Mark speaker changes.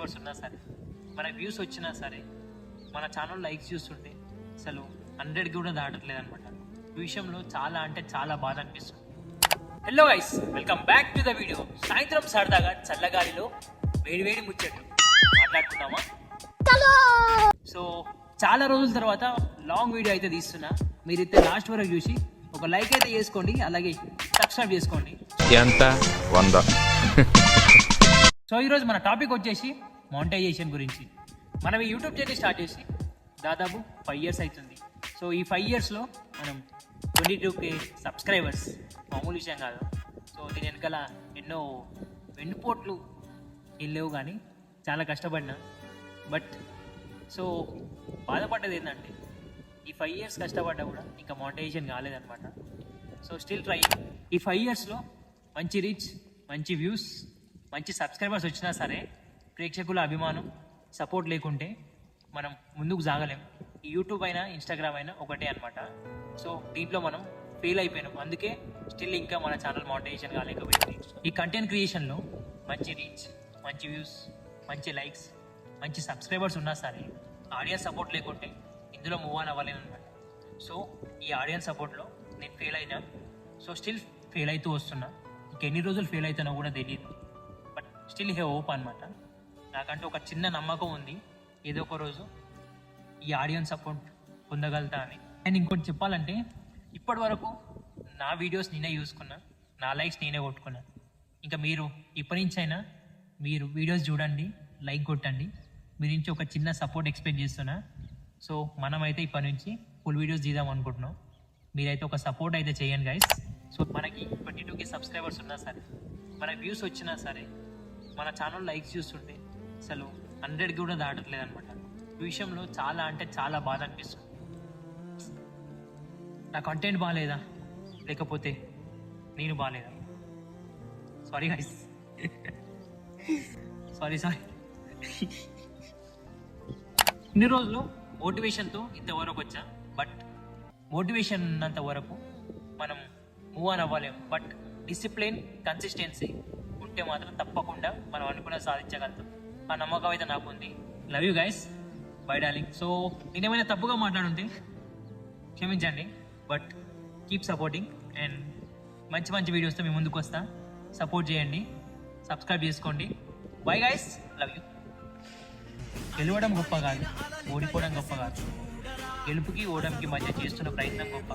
Speaker 1: Subscribers ఉన్నా సరే మన వ్యూస్ వచ్చినా సరే మన ఛానల్ లైక్స్ చూస్తుంటే అసలు హండ్రెడ్కి కూడా దాటట్లేదు అనమాట ఈ విషయంలో చాలా అంటే చాలా బాధ అనిపిస్తుంది. Hello guys welcome back to the video సాయంత్రం సరదాగా చల్లగాలిలో వేడివేడి ముచ్చట్లు మాట్లాడుకుందామా? సో చాలా రోజుల తర్వాత లాంగ్ వీడియో అయితే తీస్తున్నా. మీరైతే లాస్ట్ వరకు చూసి ఒక లైక్ అయితే చేసుకోండి అలాగే సబ్స్క్రైబ్ చేసుకోండి.
Speaker 2: ఎంత వంద.
Speaker 1: సో ఈరోజు మన టాపిక్ వచ్చేసి మౌంటైజేషన్ గురించి. మనం ఈ యూట్యూబ్ చేసి స్టార్ట్ చేసి దాదాపు ఫైవ్ ఇయర్స్ అవుతుంది. సో ఈ ఫైవ్ ఇయర్స్లో మనం ట్వంటీ టూ కే సబ్స్క్రైబర్స్ మామూలు విషయం కాదు. సో దీని వెనకాల ఎన్నో వెన్నుపోట్లు ఏం లేవు కానీ చాలా కష్టపడినా. బట్ సో బాధపడ్డది ఏంటంటే ఈ ఫైవ్ ఇయర్స్ కష్టపడ్డా కూడా ఇంకా మౌంటైజేషన్ కాలేదనమాట సో స్టిల్ ట్రై ఈ ఫైవ్ ఇయర్స్లో మంచి రీచ్ మంచి వ్యూస్ మంచి సబ్స్క్రైబర్స్ వచ్చినా సరే ప్రేక్షకుల అభిమానం సపోర్ట్ లేకుంటే మనం ముందుకు సాగలేం. ఈ యూట్యూబ్ అయినా ఇన్స్టాగ్రామ్ అయినా ఒకటే అనమాట సో దీంట్లో మనం ఫెయిల్ అయిపోయినాం. అందుకే స్టిల్ ఇంకా మన ఛానల్ మోటివేషన్ కాలేకపోయింది. ఈ కంటెంట్ క్రియేషన్లో మంచి రీచ్ మంచి వ్యూస్ మంచి లైక్స్ మంచి సబ్స్క్రైబర్స్ ఉన్నా సరే ఆడియన్స్ సపోర్ట్ లేకుంటే ఇందులో మూవ్ ఆన్ అవ్వలేను అనమాట సో ఈ ఆడియన్స్ సపోర్ట్లో నేను ఫెయిల్ అయినా సో స్టిల్ ఫెయిల్ అవుతూ వస్తున్నా. ఇంకెన్ని రోజులు ఫెయిల్ అవుతానో కూడా తెలియదు స్టిల్ హే హోప్ అనమాట నాకంటూ ఒక చిన్న నమ్మకం ఉంది. ఏదో ఒక రోజు ఈ ఆడియన్స్ సపోర్ట్ పొందగలుగుతా అని. అండ్ ఇంకోటి చెప్పాలంటే ఇప్పటి వరకు నా వీడియోస్ నేనే చూసుకున్నా నా లైక్స్ నేనే కొట్టుకున్నా. ఇంకా మీరు ఇప్పటి నుంచి అయినా మీరు వీడియోస్ చూడండి లైక్ కొట్టండి. మీ నుంచి ఒక చిన్న సపోర్ట్ ఎక్స్పెక్ట్ చేస్తున్నా. సో మనమైతే ఇప్పటి నుంచి ఫుల్ వీడియోస్ తీద్దాం అనుకుంటున్నాం. మీరైతే ఒక సపోర్ట్ అయితే చేయండి గైస్ సో మనకి ట్వంటీ టూకి సబ్స్క్రైబర్స్ ఉన్నా సరే మన వ్యూస్ వచ్చినా సరే మన ఛానల్ లైక్స్ చూస్తుంటే అసలు హండ్రెడ్కి కూడా దాటట్లేదు అనమాట ఈ విషయంలో చాలా అంటే చాలా బాధ అనిపిస్తుంది. నా కంటెంట్ బాగాలేదా లేకపోతే నేను బాగాలేదా సారీ గైస్ సారీ సారీ ఇన్ని రోజులు మోటివేషన్తో ఇంతవరకు వచ్చా? బట్ మోటివేషన్ ఉన్నంత వరకు మనం మూవ్ ఆన్ అవ్వలేము. బట్ డిసిప్లిన్ కన్సిస్టెన్సీ ఉంటే మాత్రం తప్పకుండా మనం అనుకున్న సాధించగలుగుతాం. ఆ నమ్మకం అయితే నాకు ఉంది. Love you guys bye darling so నేనేమైనా తప్పుగా మాట్లాడుంటే క్షమించండి. బట్ కీప్ సపోర్టింగ్ అండ్ మంచి మంచి వీడియోస్తో మీ ముందుకు వస్తా. సపోర్ట్ చేయండి. సబ్స్క్రైబ్ చేసుకోండి. బై గైస్ లవ్ యూ గెలవడం గొప్ప కాదు. ఓడిపోవడం గొప్ప కాదు. గెలుపుకి ఓడంకి మధ్య చేస్తున్న ప్రయత్నం గొప్ప.